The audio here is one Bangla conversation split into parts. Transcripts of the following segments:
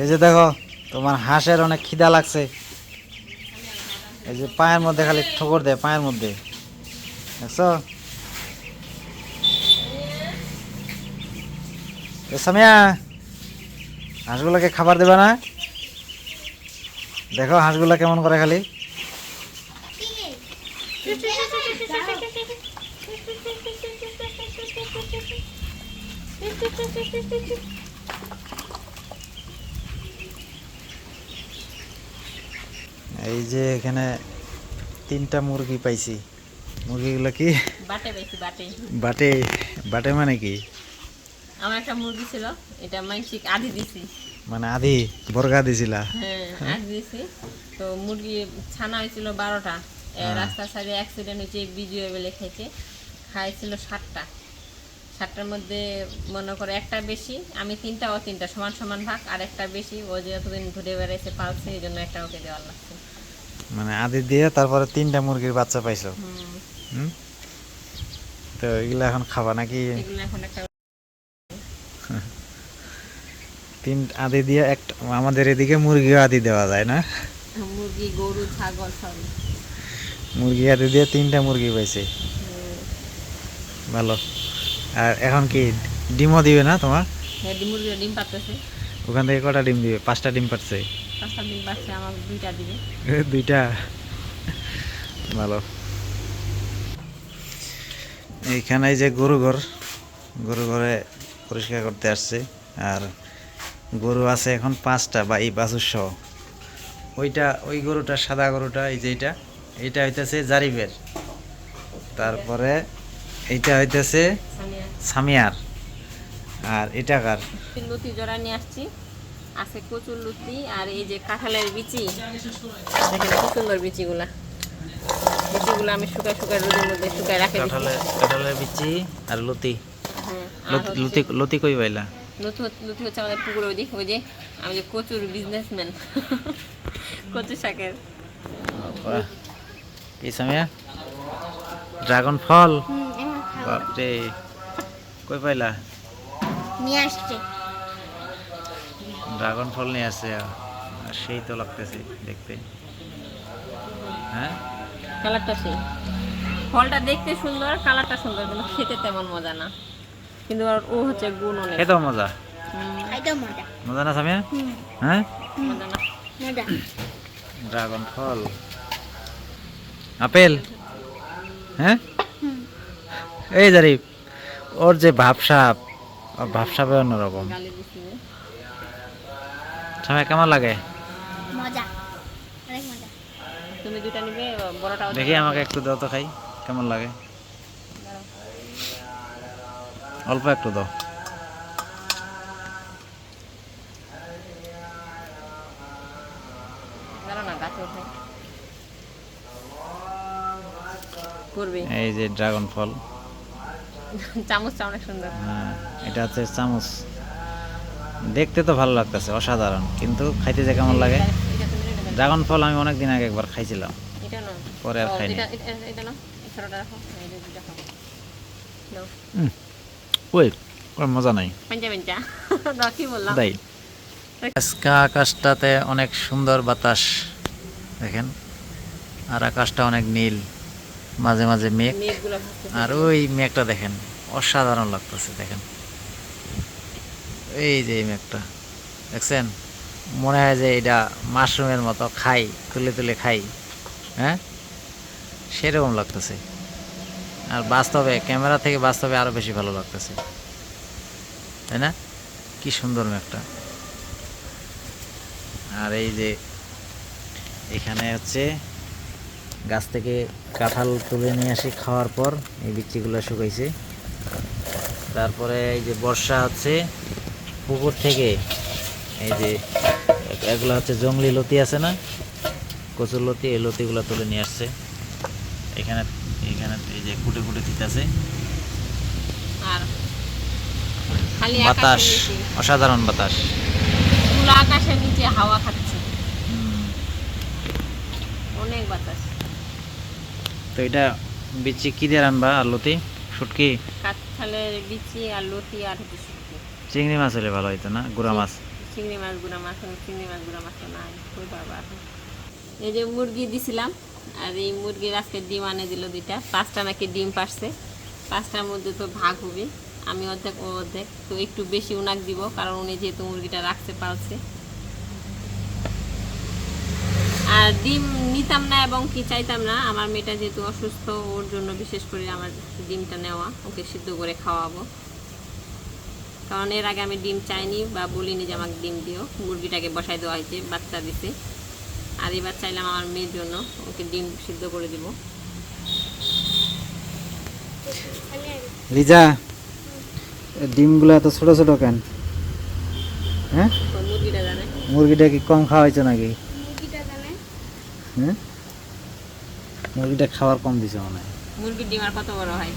এই যে দেখো, তোমার হাঁসের অনেক খিদা লাগছে। এই যে পায়ের মধ্যে খালি ঠোকর দেয়, পায়ের মধ্যে। দেখছ? সামিয়া, হাঁসগুলোকে খাবার দেবে না? দেখো হাঁসগুলো কেমন করে খালি। এই যে এখানে তিনটা মুরগি পাইছি। মুরগিগুলো কি? বাটে বেশি বাটে। বাটে বাটে মানে কি? আমার একটা মুরগি ছিল এটা মানসিক আদি দিছি। মানে আধি বর্গা দিছিলা? হ্যাঁ আদি দিছি। তো মুরগি ছানা হয়েছিল বারোটা। রাস্তার সাইডে অ্যাক্সিডেন্ট হয়েছে বিজয় বেলে খেয়েছে খাইছিল সাতটা। সাতটার মধ্যে মনে করে একটা বেশি আমি তিনটা ও তিনটা সমান সমান ভাগ আর একটা বেশি ও যে এতদিন ঘুরে বেড়াইছে পালছে এই জন্য একটা ওকে দেওয়ার লাগছে। মানে আদি দিয়ে তারপরে তিনটা মুরগির বাচ্চা পাইছো। হুম, তো এগুলো এখন খাবা নাকি? তিন আদি দিয়ে একটা আমাদের এদিকে মুরগিও আদি দেওয়া যায় না? মুরগি গরু ছাগল সব। মুরগি আদি দিয়ে তিনটা মুরগি পাইছে। ভালো। আর এখন কি ডিমও দিবে না তোমার? হ্যাঁ, ডিম পাততেছে ওখান থেকে কটা ডিম দিবে? পাঁচটা ডিম পাচ্ছে পাঁচটা ডিম পাচ্ছে আমার দুইটা দিবে দুইটা? ভালো। এইখানে এই যে গরু ঘর গরু ঘরে পরিষ্কার করতে আসছে। আর গরু আছে এখন পাঁচটা বা এই বাছুর সহ। ওইটা ওই গরুটা সাদা গরুটা এই যে এইটা এইটা হইতেছে জারিবের। তারপরে এইটা হইতেছে সামিয়ার। আর এটা কার? জোড়া নিয়ে আসছি। আছে কচুর লুতি আর এই যে কাঁঠালের বিচি। দেখেন কি সুন্দর বিচিগুলা। বিচিগুলো আমি শুকায় শুকায় রোদের মধ্যে শুকায় রাখে কাঁঠালের কাঁঠালের বিচি আর লতি আর লতি- লতি কই পাইলা? লুতি হচ্ছে- লুতি হচ্ছে আমাদের পুকুরে ওই ওই যে আমি যে কচুর বিজনেসম্যান কচু শাকের। কি সামিয়া? ড্রাগন ফল? বাপরে। কই পাইলা? নিয়ে আসছে। ড্রাগন ফল নিয়ে আসছে আর সেই তো লাগতেছে দেখতে। হ্যাঁ? কালারটা সেই। ফলটা দেখতে সুন্দর কালারটা সুন্দর কিন্তু খেতে তেমন মজা না। কিন্তু আর ও হচ্ছে গুণ অনেক। খেতেও মজা? খাইতেও মজা। মজা না সামিয়া? হ্যাঁ? মজা না। মজা। ড্রাগন ফল। আপেল? হ্যাঁ? এই জারিফ ওর যে ভাবসাপ ভাবসাপে অন্যরকম। গালি দিছি যে। সামিয়া কেমন লাগে? মজা অনেক মজা। তুমি দুটা নিবে বড়টাও দেখি আমাকে একটু দাও তো খাই কেমন লাগে? অল্প একটু দাও। এই যে ড্রাগন ফল। চামচটা অনেক সুন্দর। হ্যাঁ এটা হচ্ছে চামচ। দেখতে তো ভালো লাগতেছে অসাধারণ। কিন্তু খাইতে যে কেমন লাগে। ড্রাগন ফল আমি অনেক দিন আগে একবার খাইছিলাম। পরে আর খাইনি। ওই কোনো মজা নাই। তাই আজকে আকাশটাতে অনেক সুন্দর বাতাস দেখেন। আর আকাশটা অনেক নীল মাঝে মাঝে মেঘ। আর ওই মেঘটা দেখেন অসাধারণ লাগতেছে দেখেন। এই যে এই দেখছেন? মনে হয় যে এটা মাশরুমের মতো খাই, তুলে তুলে খাই। হ্যাঁ? সেরকম লাগতেছে। আর বাস্তবে, ক্যামেরা থেকে বাস্তবে আরও বেশি ভালো লাগতেছে। তাই না? কি সুন্দর মেঘটা আর এই যে এখানে হচ্ছে গাছ থেকে কাঁঠাল তুলে নিয়ে আসি খাওয়ার পর, এই বিচিগুলো শুকাইছে। তারপরে এই যে বর্ষা হচ্ছে পুকুর থেকে এই যে এগুলো হচ্ছে জঙ্গলি লতি আছে না? কচুর লতি এই লতিগুলো তুলে নিয়ে আসছে। এখানে এখানে এই যে কুটে কুটে দিতেছে। বাতাস অসাধারণ বাতাস। আকাশের নিচে হাওয়া খাচ্ছে। অনেক বাতাস। তো এটা বিচি কি দিয়ে রানবা? আর লতি? শুটকি? কাঁঠালের বিচি আর লতি আর। চিংড়ি মাছ হলে ভালো হইতো না? গুড়া মাছ। চিংড়ি মাছ গুঁড়া মাছ চিংড়ি মাছ গুঁড়া মাছ নাই। পারবা এখন। এই যে মুরগি দিছিলাম আর এই মুরগির আজকে ডিম আনে দিল দুইটা। পাঁচটা নাকি ডিম পারছে। পাঁচটার মধ্যে তো ভাগ হবে। আমি অর্ধেক ও অর্ধেক। তো একটু বেশি উনাক দিব কারণ উনি যেহেতু মুরগিটা রাখতে পারছে। আর ডিম নিতাম না এবং কি চাইতাম না। আমার মেয়েটা যেহেতু অসুস্থ ওর জন্য বিশেষ করে আমার ডিমটা নেওয়া। ওকে সিদ্ধ করে খাওয়াবো। কারণ এর আগে আমি ডিম চাইনি বা বলিনি যে আমাকে ডিম দিও। মুরগিটাকে বসাই দেওয়া হয়েছে বাচ্চা দিতে আর এবার চাইলাম আমার মেয়ের জন্য ওকে ডিম সিদ্ধ করে দিব। লিজা ডিমগুলো এত ছোট ছোট কেন? হ্যাঁ? মুরগিটা কি কম খাওয়া হয়েছে নাকি? মুরগিটা জানে। হ্যাঁ? মুরগিটা খাবার কম দিছে মনে হয়। মুরগির ডিম আর কত বড় হয়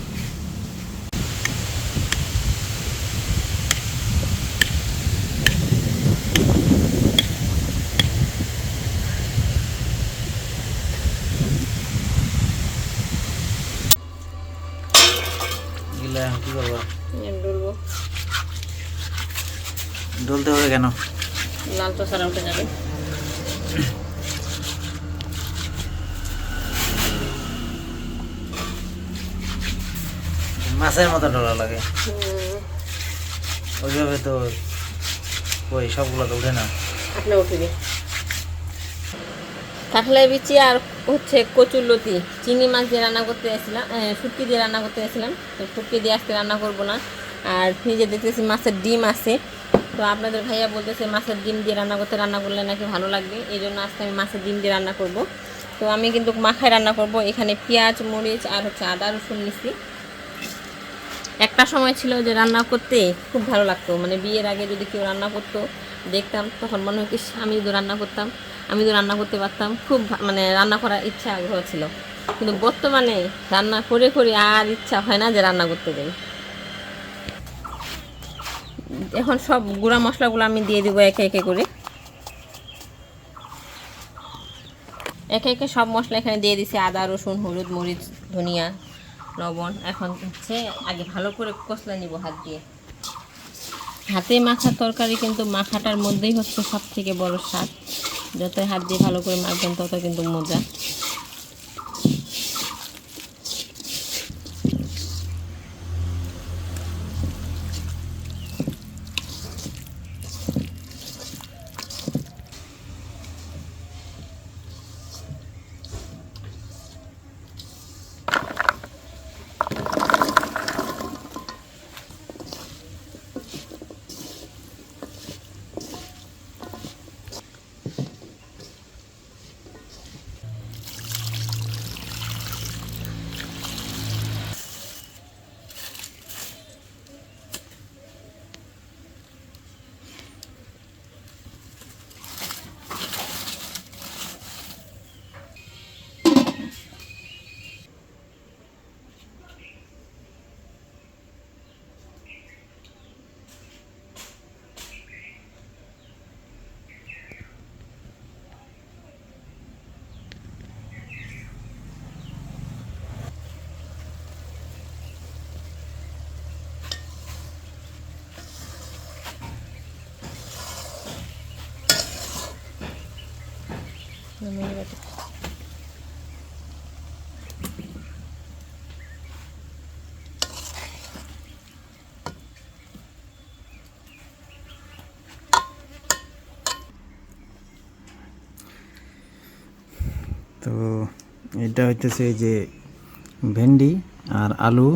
এগুলো এখন কি করব ডলবো ডলতে হবে কেন? লাল তো সারা উঠে যাবে। মাছের মতো ডলা লাগে। ওইভাবে তো ওই সবগুলো তো উঠে না। আপনি উঠবে কাঁঠালের বিচি আর হচ্ছে কচুর লতি। চিংড়ি মাছ দিয়ে রান্না করতে গেছিলাম শুটকি দিয়ে রান্না করতে গেছিলাম শুটকি দিয়ে আজকে রান্না করব না। আর ফ্রিজে দেখতেছি মাছের ডিম আছে। তো আপনাদের ভাইয়া বলতেছে মাছের ডিম দিয়ে রান্না করতে রান্না করলে নাকি ভালো লাগবে। এই জন্য আজকে আমি মাছের ডিম দিয়ে রান্না করব। তো আমি কিন্তু মাখায় রান্না করব। এখানে পেঁয়াজ, মরিচ আর হচ্ছে আদা, রসুন নিছি। একটা সময় ছিল যে রান্না করতে খুব ভালো লাগতো। মানে বিয়ের আগে যদি কেউ রান্না করতো, দেখতাম, তখন মনে হয় কি আমি যদি রান্না করতাম আমি তো রান্না করতে পারতাম। খুব মানে রান্না করার ইচ্ছা আগ্রহ ছিল। কিন্তু বর্তমানে রান্না করে করে আর ইচ্ছা হয় না যে রান্না করতে যাই। এখন সব গুঁড়া মশলাগুলো আমি দিয়ে দিব একে একে করে। একে একে সব মশলা এখানে দিয়ে দিছি, আদা, রসুন, হলুদ, মরিচ, ধনিয়া, লবণ। এখন হচ্ছে আগে ভালো করে কষলা নিব হাত দিয়ে। হাতে মাখার তরকারি কিন্তু মাখাটার মধ্যেই হচ্ছে সব থেকে বড় স্বাদ। যতই হাত দিয়ে ভালো করে মাখবেন তত কিন্তু মজা। তো এটা হইতেছে যে ভেন্ডি আর আলু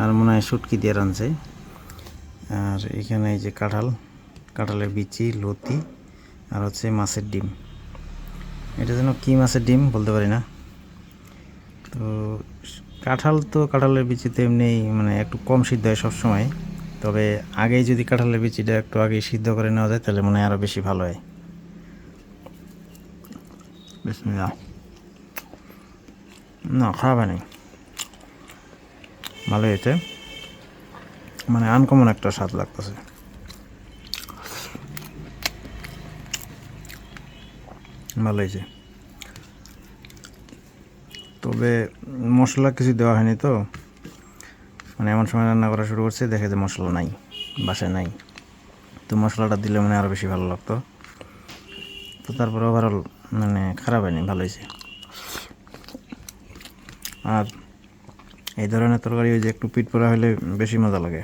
আর মনে হয় শুটকি দিয়ে রানছে আর এখানে এই যে কাঁঠাল, কাঁঠালের বিচি, লতি আর হচ্ছে মাছের ডিম। এটা যেন কী মাছের ডিম বলতে পারি না। তো কাঁঠাল তো কাঁঠালের বিচিতে এমনি মানে একটু কম সিদ্ধ হয় সবসময়। তবে আগেই যদি কাঁঠালের বিচিটা একটু আগে সিদ্ধ করে নেওয়া যায়, তাহলে মনে হয় আরও বেশি ভালো হয়। বিসমিল্লাহ। না খারাপ হয়নি। ভালো হয়েছে। মানে আনকমন একটা স্বাদ লাগতেছে। ভালো হয়েছে। তবে মশলা কিছু দেওয়া হয়নি তো। মানে এমন সময় রান্না করা শুরু করছে, দেখে যে মশলা নাই, বাসায় নাই। তো মশলাটা দিলে মানে আরও বেশি ভালো লাগতো। তো তারপরে ওভারঅল মানে খারাপ হয়নি, ভালো হয়েছে। আর এই ধরনের তরকারি ওই যে একটু পিট পরা হলে বেশি মজা লাগে।